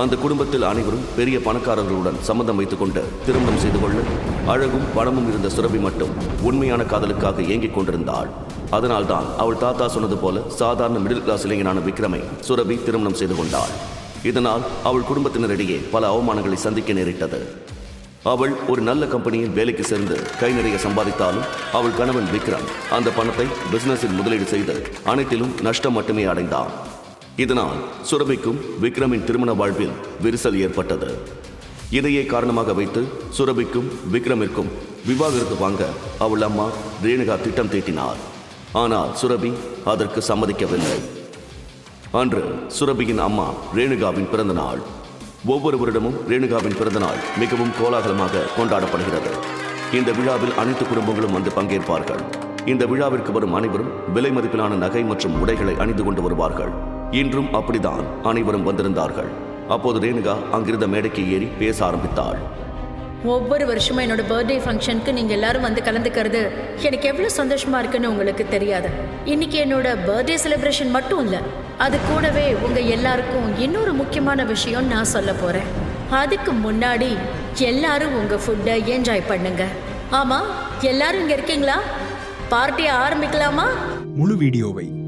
அந்த குடும்பத்தில் அனைவரும் பெரிய பணக்காரர்களுடன் சம்மந்தம் வைத்துக் கொண்டு திருமணம் செய்து கொள்ள அழகும் பணமும் இருந்த சுரபி மட்டும் உண்மையான காதலுக்காக ஏங்கிக் கொண்டிருந்தாள். அதனால்தான் அவள் தாத்தா சொன்னது போல சாதாரண மிடில் கிளாஸ் இளைஞனான விக்ரமை சுரபி திருமணம் செய்து கொண்டாள். இதனால் அவள் குடும்பத்தினரிடையே பல அவமானங்களை சந்திக்க நேரிட்டது. அவள் ஒரு நல்ல கம்பெனியில் வேலைக்கு சேர்ந்து கை நிறைய சம்பாதித்தாலும் அவள் கணவன் விக்ரம் அந்த பணத்தை பிசினஸில் முதலீடு செய்து அனைத்திலும் நஷ்டம் மட்டுமே அடைந்தான். இதனால் சுரபிக்கும் விக்ரமின் திருமண வாழ்வில் விரிசல் ஏற்பட்டது. இதையே காரணமாக வைத்து சுரபிக்கும் விக்ரமிற்கும் விவாகரத்து வாங்க அவள் அம்மா ரேணுகா திட்டம் தீட்டினார். ஆனால் சுரபி அதற்கு சம்மதிக்கவில்லை. அன்று சுரபியின் அம்மா ரேணுகாவின் பிறந்த நாள். ஒவ்வொரு வருடமும் ரேணுகாவின் பிறந்த நாள் மிகவும் கோலாகலமாக கொண்டாடப்படுகிறது. இந்த விழாவில் அனைத்து குடும்பங்களும் வந்து பங்கேற்பார்கள். இந்த விழாவிற்கு வரும் அனைவரும் விலை மதிப்பிலான நகை மற்றும் உடைகளை அணிந்து கொண்டு வருவார்கள். இன்றும் அப்படிதான். அனைவரும் வந்திருந்தார்கள். அப்போது ரேணுகா அங்கிருந்த மேடைக்கு ஏறி பேச ஆரம்பித்தாள். ஒவ்வொரு வருஷமும் என்னோட பர்த்டே ஃபங்க்ஷனுக்கு நீங்க எல்லாரும் வந்து கலந்துக்கிறது எனக்கு எவ்வளவு சந்தோஷமா இருக்குன்னு உங்களுக்கு தெரியாது. இன்னைக்கு என்னோட பர்த்டே செலிப்ரேஷன் மட்டும் இல்ல அது கூடவே உங்க எல்லாருக்கும் இன்னொரு முக்கியமான விஷயம் நான் சொல்ல போறேன். அதுக்கு முன்னாடி எல்லாரும் உங்க ஃபுட்டை என்ஜாய் பண்ணுங்க. ஆமா எல்லாரும் இங்க இருக்கீங்களா? பார்ட்டியை ஆரம்பிக்கலாமா? முழு வீடியோவை